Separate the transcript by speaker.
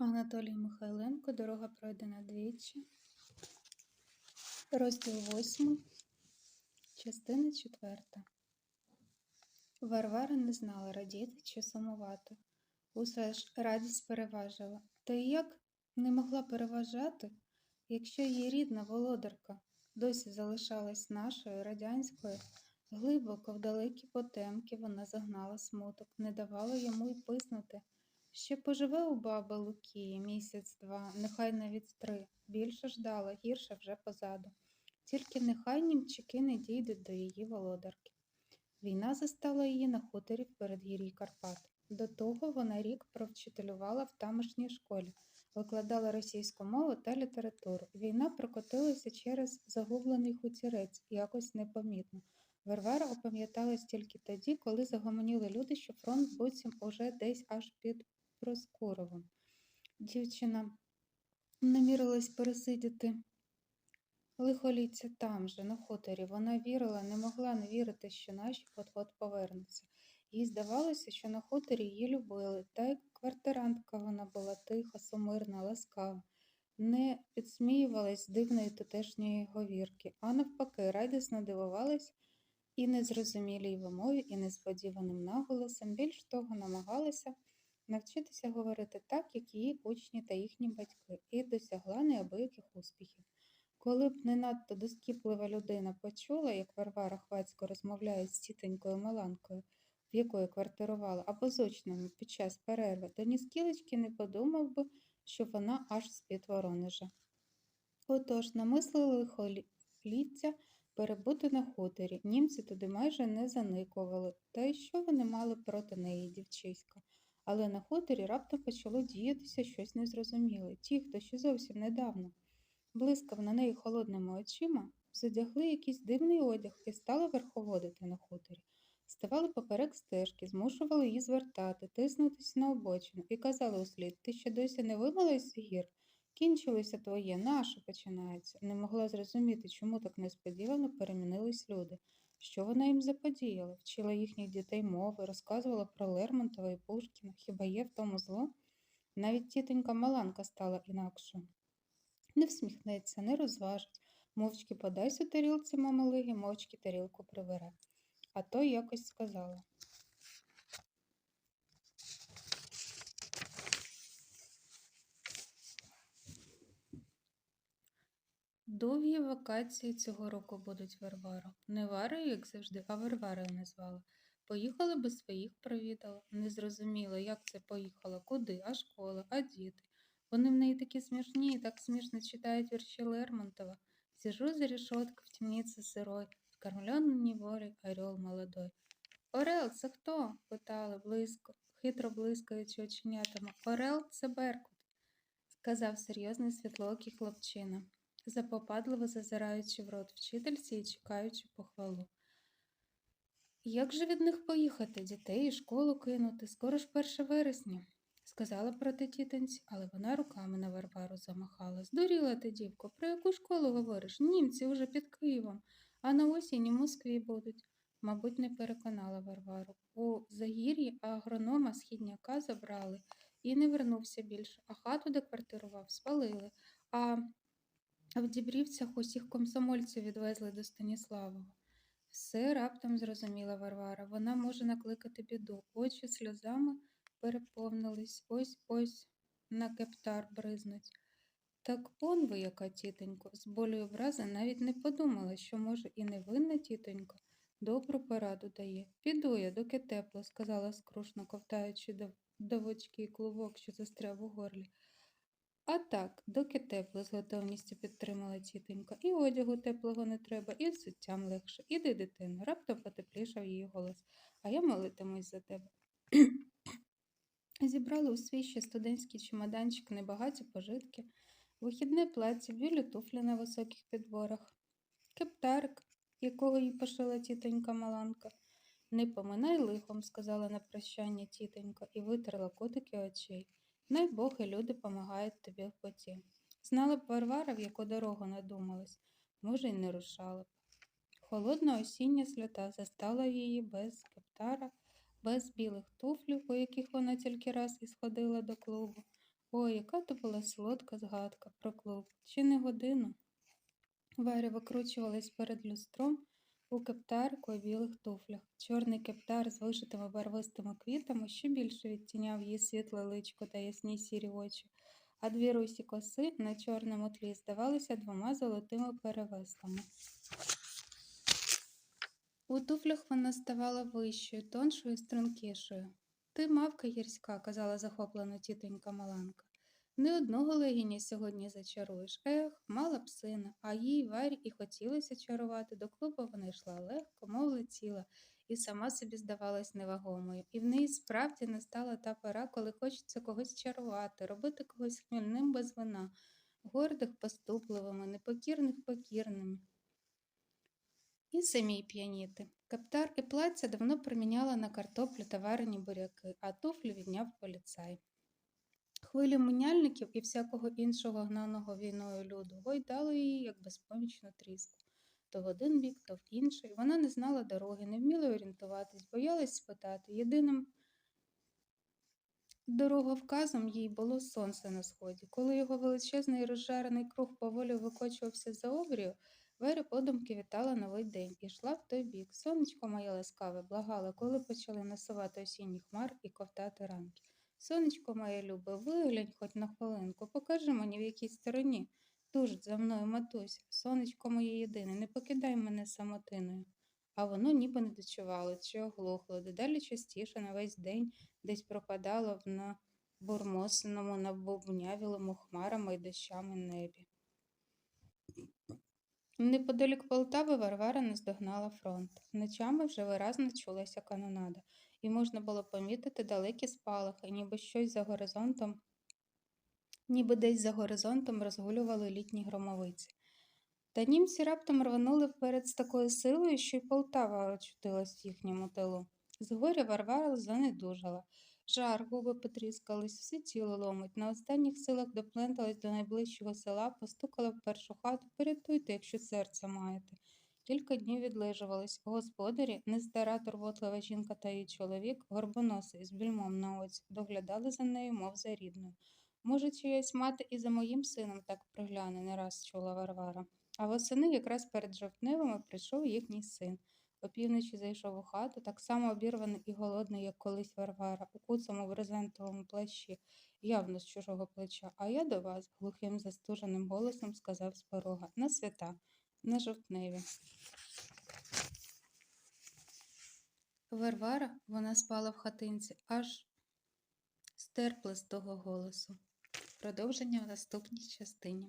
Speaker 1: Анатолій Михайленко Дорога пройдена двічі. Розділ 8, частина 4. Варвара не знала, радіти чи сумувати. Усе ж радість переважила. Та і як не могла переважати, якщо її рідна володарка досі залишалась нашою радянською, глибоко в далекі потемки вона загнала смуток, не давала йому й писнути. Ще поживе у баби Лукії місяць-два, нехай навіть три. Більше ждала, гірше вже позаду. Тільки нехай німчики не дійдуть до її володарки. Війна застала її на хуторі в передгір'ї Карпат. До того вона рік провчителювала в тамошній школі, викладала російську мову та літературу. Війна прокотилася через загублений хутірець, якось непомітно. Варвара опам'яталась тільки тоді, коли загомоніли люди, що фронт буцім уже десь аж під Проскуровим. Дівчина намірилась пересидіти лихоліття там же, на хуторі. Вона вірила, не могла не вірити, що наші от-от повернуться. Їй здавалося, що на хуторі її любили, та й квартирантка вона була тиха, сумирна, ласкава, не підсміювалась дивної тутешньої говірки, а навпаки, радісно дивувалась і незрозумілій вимові, і несподіваним наголосом, більш того, намагалася навчитися говорити так, як її учні та їхні батьки, і досягла неабияких успіхів. Коли б не надто доскіплива людина почула, як Варвара Хвацько розмовляє з тітонькою Маланкою, в якої квартирувала, або з учнями під час перерви, то ні скілечки не подумав би, що вона аж з-під Воронежа. Отож, намислили лихоліття перебути на хуторі. Німці туди майже не заникували, та й що вони мали проти неї, дівчиська. Але на хуторі раптом почало діятися щось незрозуміле. Ті, хто ще зовсім недавно блискав на неї холодними очима, задягли якийсь дивний одяг і стали верховодити на хуторі. Ставали поперек стежки, змушували її звертати, тиснутися на обочину і казали услід Ти ще досі не вимилась гір? Кінчилося твоє, наше починається. Не могла зрозуміти, чому так несподівано перемінились люди. Що вона їм заподіяла? Вчила їхніх дітей мови, розказувала про Лермонтова і Пушкіна. Хіба є в тому зло? Навіть тітонька Маланка стала інакшою. Не всміхнеться, не розважить, мовчки подасть у тарілці мамалиги, мовчки тарілку прибере. А то якось сказала. Довгі вакації цього року будуть Варвару. Не Варою, як завжди, а Варварою назвала. Поїхала би своїх провідала. Не зрозуміла, як це поїхала, куди, а школа, а діти. Вони в неї такі смішні і так смішно читають вірші Лермонтова. Сижу за решеткой в темнице сырой, скормленный неволей орел молодой. Орел, це хто? питали близько, хитро блискаючи оченятами. Орел це Беркут, сказав серйозний світлоокий хлопчина запопадливо зазираючи в рот вчительці і чекаючи похвалу. Як же від них поїхати, дітей і школу кинути? Скоро ж перше вересня, сказала проти тітонці, але вона руками на Варвару замахала. Здуріла ти, дівко, про яку школу говориш? Німці уже під Києвом, а на осінь у Москві будуть. Мабуть, не переконала Варвару. У загір'ї агронома східняка забрали і не вернувся більше, а хату, де квартирував, спалили. А в Дібрівцях усіх комсомольців відвезли до Станіславова. Все раптом зрозуміла Варвара. Вона може накликати біду. Очі сльозами переповнились, ось ось на кептар бризнуть. Так он ви, яка тітонько, з болю образи навіть не подумала, що, може, і невинна тітонька добру пораду дає. Піду я, доки тепло, сказала скрушно, ковтаючи до, до вочки клубок, що застряв у горлі. А так, доки тепло, з готовністю підтримала тітонька. І одягу теплого не треба, і взуттям легше. Іди, дитино, раптом потеплішав її голос, а я молитимусь за тебе. Зібрали у свій ще студентський чемоданчик небагаті пожитки, вихідне плаття, білі туфлі на високих підборах, кептарик, якого їй пошила тітонька Маланка. Не поминай лихом, сказала на прощання тітонька і витерла котики очей. Най Бог і люди помагають тобі в поті. Знала б Варвара, в яку дорогу надумалась, може, й не рушала б. Холодна осіння сльота застала її без кептара, без білих туфлів, у яких вона тільки раз і сходила до клубу. Ой, яка то була солодка згадка про клуб. Чи не годину? Варя викручувалась перед люстром у кептарку і білих туфлях. Чорний кептар з вишитими барвистими квітами ще більше відтіняв її світле личко та ясні сірі очі, а дві русі коси на чорному тлі здавалися двома золотими перевеслами. У туфлях вона ставала вищою, тоншою і стрункішою. Ти мавка гірська, казала захоплено тітонька Маланка. Не одного легіня сьогодні зачаруєш. Ех, мала б сина, а їй Варі і хотілося чарувати. До клубу вона йшла легко, мов летіла, і сама собі здавалась невагомою. І в неї справді настала та пора, коли хочеться когось чарувати, робити когось хмільним без вина, гордих поступливими, непокірних покірними. І самій п'яніти. Каптар і плаття давно проміняла на картоплю та варені буряки, а туфлю відняв поліцай. Хвилі міняльників і всякого іншого гнаного війною люду гойдало її, як безпомічну тріску. То в один бік, то в інший. Вона не знала дороги, не вміла орієнтуватись, боялась спитати. Єдиним дороговказом їй було сонце на сході. Коли його величезний розжарений круг поволі викочувався за обрію, Варя подумки вітала новий день і йшла в той бік. Сонечко моє ласкаве, благала, коли почали насувати осінні хмар і ковтати ранки. Сонечко моє любе, виглянь хоч на хвилинку, покажи мені, в якій стороні. Тужить за мною матуся, сонечко моє єдине, не покидай мене самотиною. А воно ніби не дочувало чи оглохло, дедалі частіше на весь день десь пропадало в набурмосеному, набубнявілому хмарами й дощами небі. Неподалік Полтави Варвара наздогнала фронт. Ночами вже виразно чулася канонада, і можна було помітити далекі спалахи, ніби щось за горизонтом, ніби десь за горизонтом розгулювали літні громовиці. Та німці раптом рванули вперед з такою силою, що й Полтава очутилась в їхньому тилу. Згоря Варвара занедужала. Жар, губи потріскались, все тіло ломить. На останніх силах допленталась до найближчого села, постукала в першу хату. Порятуйте, якщо серце маєте. Кілька днів відлежувались. Господарі, нестара турботлива жінка та її чоловік, горбоносий з більмом на оці, доглядали за нею, мов за рідною. Може, чиясь мати і за моїм сином так пригляне, не раз чула Варвара. А восени якраз перед жовтневими прийшов їхній син. Опівночі зайшов у хату, так само обірваний і голодний, як колись Варвара, у куцому брезентовому плащі, явно з чужого плеча. А я до вас, глухим застуженим голосом сказав з порога, на свята, на жовтневі. Варвара, вона спала в хатинці, аж стерпла з того голосу. Продовження в наступній частині.